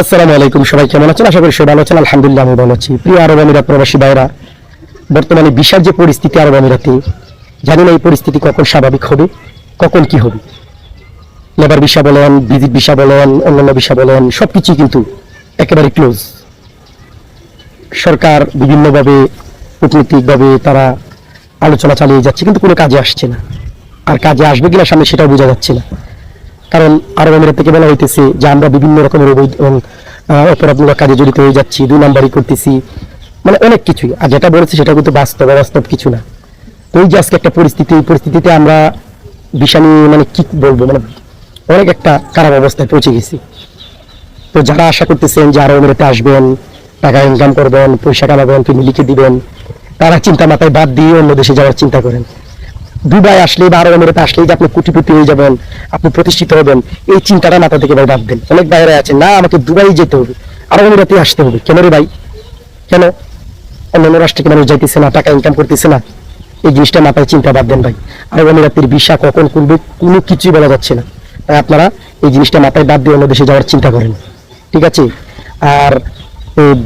আসসালামু আলাইকুম, সবাই কেমন আছেন? আশা করি সবাই ভালো আছেন। আলহামদুলিল্লাহ, আমি ভালো আছি। প্রিয় আরব আমিরাত প্রবাসী ভাইরা, বর্তমানে বিশাল যে পরিস্থিতি আরব আমিরাতে, জানি না এই পরিস্থিতি কখন স্বাভাবিক হবে, কখন কি হবে। লেবার বিষয় বলেন ভিজিট বিষয় বলেন, অন্যান্য বিষয় বলেন, সবকিছুই কিন্তু একেবারে ক্লোজ সরকার বিভিন্নভাবে, কূটনীতিকভাবে তারা আলোচনা চালিয়ে যাচ্ছে, কিন্তু কোনো কাজে আসছে না। আর কাজে আসবে কিনা সামনে সেটাও বোঝা যাচ্ছে না। কারণ আরব আমিরাত থেকে বলা হইতেছে যে আমরা বিভিন্ন রকমের অবৈধ এবং অপরাধমূলক কাজে জড়িত হয়ে যাচ্ছি, দুই নাম্বারই করতেছি। মানে অনেক কিছুই। আর যেটা বলেছে সেটা কিন্তু বাস্তব বাস্তব কিছু না। এই যে আজকে একটা পরিস্থিতি, এই পরিস্থিতিতে আমরা নিয়ে মানে কি বলব? মানে অনেক একটা খারাপ অবস্থায় পৌঁছে গেছি। তো যারা আশা করতেছেন যে আরব আমিরাতে আসবেন, টাকা ইনকাম করবেন, পয়সা কামাবেন ফ্যামিলিকে দিবেন, তারা চিন্তা মাথায় বাদ দিয়ে অন্য দেশে যাওয়ার চিন্তা করেন। দুবাই আসলে বা আরব আমিরাতে আসলেই যে আপনি কোটিপতি হয়ে যাবেন, আপনি প্রতিষ্ঠিত হবেন, এই চিন্তাটা মাথা থেকে ভাই বাদ দেন অনেক বাইরে আছে না, আমাকে দুবাই যেতে হবে, আরব আমিরাতে আসতে হবে। কেন রে ভাই? কেন? অন্যান্য রাষ্ট্রে মানুষ যাইতেছে না, টাকা ইনকাম করতেছে না? এই জিনিসটা মাথায় চিন্তা বাদ দেন ভাই। আরব আমিরাতের ভিসা কখন করবে, কোনো কিছুই বলা যাচ্ছে না। তাই আপনারা এই জিনিসটা মাথায় বাদ দিয়ে অন্য দেশে যাওয়ার চিন্তা করেন, ঠিক আছে? আর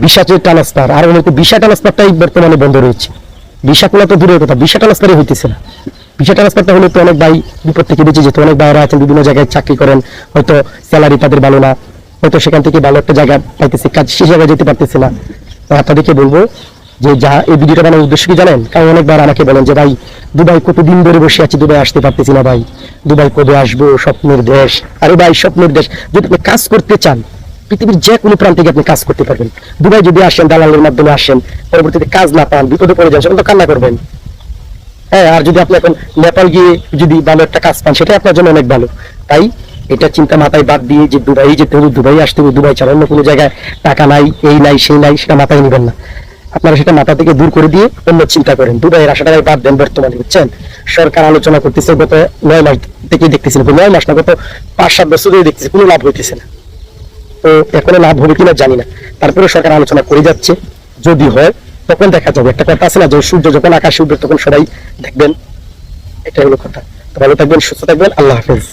ভিসা যে ট্রান্সফার আরব আমিরাতে ভিসা ট্রান্সফারটাই বর্তমানে বন্ধ রয়েছে। ভিসা কোলা তো দূরের কথা, ভিসা ট্রান্সফারই হইতেছে না। ভিসা ট্রান্সফারটা হলে, তো অনেক ভাই বিপদ থেকে বেঁচে যেত, অনেক ভাইরা আছেন, বিভিন্ন জায়গায় চাকরি করেন, হয়তো স্যালারি তাদের ভালো না, হয়তো সেখান থেকে ভালো একটা জায়গা পাইতেছে, কাজ সে জায়গায় যেতে পারতেছে না। তো আপনাদেরকে বলব যে যা এই ভিডিওটা বানানোর উদ্দেশ্য কি জানেন? কারণ অনেকবার আমাকে বলেন যে, ভাই, দুবাই কতদিন ধরে বসে আছি, দুবাই আসতে পারতেছি না ভাই। দুবাই কবে আসব? স্বপ্নের দেশ। আরে ভাই, স্বপ্নের দেশ। যদি আপনি কাজ করতে চান, পৃথিবীর যে কোনো প্রান্ত থেকে আপনি কাজ করতে পারবেন। দুবাই যদি আসেন, দালালের মাধ্যমে আসেন, পরবর্তীতে কাজ না পান, বিপদে পড়ে যান, সেখানে তো কান্না করবেন। হ্যাঁ আর যদি আপনি এখন নেপাল গিয়ে যদি ভালো একটা কাজ পান সেটা আপনার জন্য অনেক ভালো। তাই এটা চিন্তা মাথায় বাদ দিয়ে যে দুবাই যেতে হবে দুবাই আসতে হবে, দুবাই ছাড়া অন্য কোনো জায়গায় টাকা নাই, এই নাই, সেই নাই, সেটা মাথায় নেবেন না। আপনারা সেটা মাথা থেকে দূর করে দিয়ে অন্য চিন্তা করেন। দুবাইয়ের আশাটাই বাদ দেন বর্তমানে, বুঝছেন? সরকার আলোচনা করতেছে, গত নয় মাস থেকে দেখতেছেন নয় মাস না, গত পাঁচ, সাত বছর ধরে দেখতেছে কোনো লাভ হইতেছে না। তো এখনও লাভ হবে কিনা জানি না। তারপরে সরকার আলোচনা করে যাচ্ছে, যদি হয় তখন দেখা যাবে। একটা কথা আছে না যে সূর্য যখন আকাশে উঠবে তখন সবাই দেখবেন, এটাই হলো কথা। তো ভালো থাকবেন, সুস্থ থাকবেন, আল্লাহ হাফেজ।